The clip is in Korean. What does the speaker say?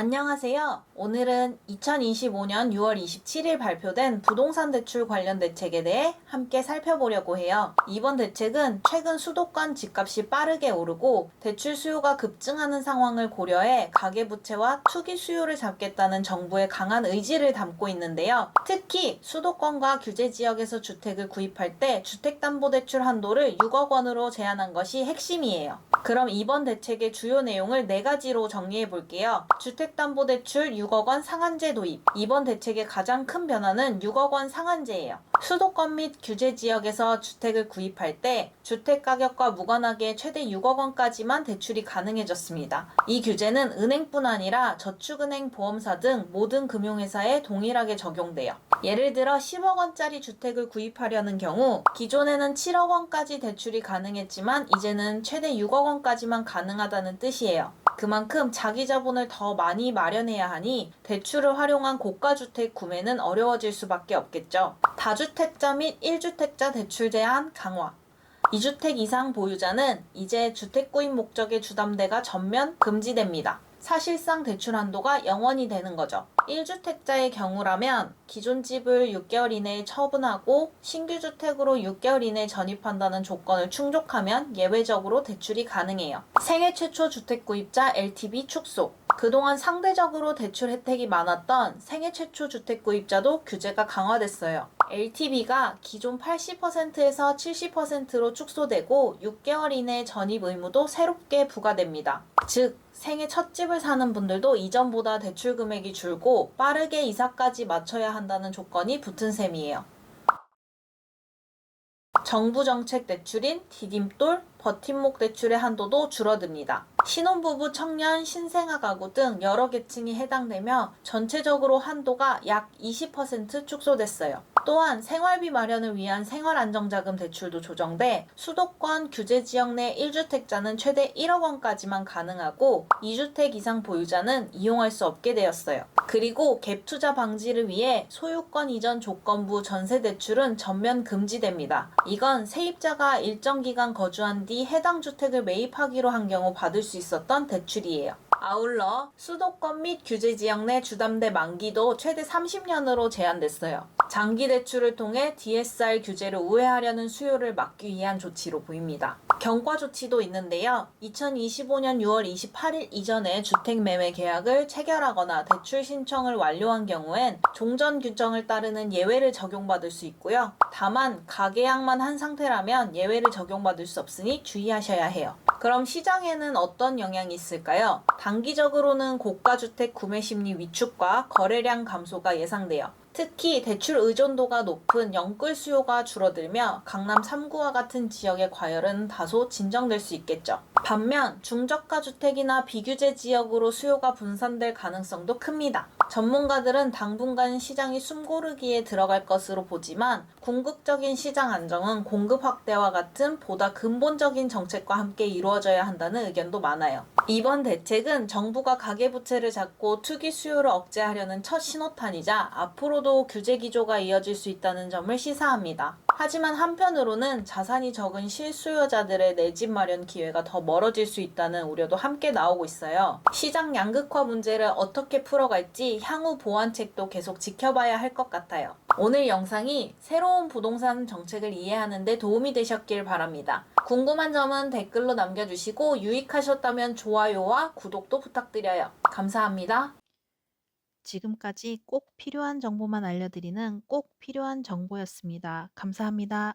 안녕하세요. 오늘은 2025년 6월 27일 발표된 부동산 대출 관련 대책에 대해 함께 살펴보려고 해요. 이번 대책은 최근 수도권 집값이 빠르게 오르고 대출 수요가 급증하는 상황을 고려해 가계부채와 투기 수요를 잡겠다는 정부의 강한 의지를 담고 있는데요. 특히 수도권과 규제 지역에서 주택을 구입할 때 주택담보대출 한도를 6억 원으로 제한한 것이 핵심이에요. 그럼 이번 대책의 주요 내용을 네 가지로 정리해 볼게요. 주택담보대출 6억 원 상한제 도입. 이번 대책의 가장 큰 변화는 6억 원 상한제예요. 수도권 및 규제 지역에서 주택을 구입할 때 주택 가격과 무관하게 최대 6억 원까지만 대출이 가능해졌습니다. 이 규제는 은행뿐 아니라 저축은행, 보험사 등 모든 금융회사에 동일하게 적용돼요. 예를 들어 10억 원짜리 주택을 구입하려는 경우 기존에는 7억 원까지 대출이 가능했지만 이제는 최대 6억 원까지만 가능하다는 뜻이에요. 그만큼 자기 자본을 더 많이 마련해야 하니 대출을 활용한 고가 주택 구매는 어려워질 수밖에 없겠죠. 다주택자 및 1주택자 대출 제한 강화. 2주택 이상 보유자는 이제 주택 구입 목적의 주담대가 전면 금지됩니다. 사실상 대출 한도가 0원이 되는 거죠. 1주택자의 경우라면 기존 집을 6개월 이내에 처분하고 신규 주택으로 6개월 이내에 전입한다는 조건을 충족하면 예외적으로 대출이 가능해요. 생애 최초 주택 구입자 LTV 축소. 그동안 상대적으로 대출 혜택이 많았던 생애 최초 주택 구입자도 규제가 강화됐어요. LTV가 기존 80%에서 70%로 축소되고 6개월 이내 전입 의무도 새롭게 부과됩니다. 즉, 생애 첫 집을 사는 분들도 이전보다 대출 금액이 줄고 빠르게 이사까지 맞춰야 한다는 조건이 붙은 셈이에요. 정부 정책 대출인 디딤돌, 버팀목 대출의 한도도 줄어듭니다. 신혼부부, 청년, 신생아 가구 등 여러 계층이 해당되며 전체적으로 한도가 약 20% 축소됐어요. 또한 생활비 마련을 위한 생활안정자금 대출도 조정돼 수도권 규제 지역 내 1주택자는 최대 1억 원까지만 가능하고 2주택 이상 보유자는 이용할 수 없게 되었어요. 그리고 갭 투자 방지를 위해 소유권 이전 조건부 전세 대출은 전면 금지됩니다. 이건 세입자가 일정 기간 거주한 뒤 해당 주택을 매입하기로 한 경우 받을 수 있었던 대출이에요. 아울러 수도권 및 규제 지역 내 주담대 만기도 최대 30년으로 제한됐어요. 장기 대출을 통해 DSR 규제를 우회하려는 수요를 막기 위한 조치로 보입니다. 경과 조치도 있는데요. 2025년 6월 28일 이전에 주택 매매 계약을 체결하거나 대출 신청을 완료한 경우엔 종전 규정을 따르는 예외를 적용받을 수 있고요. 다만 가계약만 한 상태라면 예외를 적용받을 수 없으니 주의하셔야 해요. 그럼 시장에는 어떤 영향이 있을까요? 단기적으로는 고가주택 구매 심리 위축과 거래량 감소가 예상돼요. 특히 대출 의존도가 높은 영끌 수요가 줄어들며 강남 3구와 같은 지역의 과열은 다소 진정될 수 있겠죠. 반면 중저가 주택이나 비규제 지역으로 수요가 분산될 가능성도 큽니다. 전문가들은 당분간 시장이 숨고르기에 들어갈 것으로 보지만 궁극적인 시장 안정은 공급 확대와 같은 보다 근본적인 정책과 함께 이루어져야 한다는 의견도 많아요. 이번 대책은 정부가 가계부채를 잡고 투기 수요를 억제하려는 첫 신호탄이자 앞으로도 규제 기조가 이어질 수 있다는 점을 시사합니다. 하지만 한편으로는 자산이 적은 실수요자들의 내 집 마련 기회가 더 멀어질 수 있다는 우려도 함께 나오고 있어요. 시장 양극화 문제를 어떻게 풀어갈지 향후 보완책도 계속 지켜봐야 할 것 같아요. 오늘 영상이 새로운 부동산 정책을 이해하는 데 도움이 되셨길 바랍니다. 궁금한 점은 댓글로 남겨주시고 유익하셨다면 좋아요와 구독도 부탁드려요. 감사합니다. 지금까지 꼭 필요한 정보만 알려드리는 꼭 필요한 정보였습니다. 감사합니다.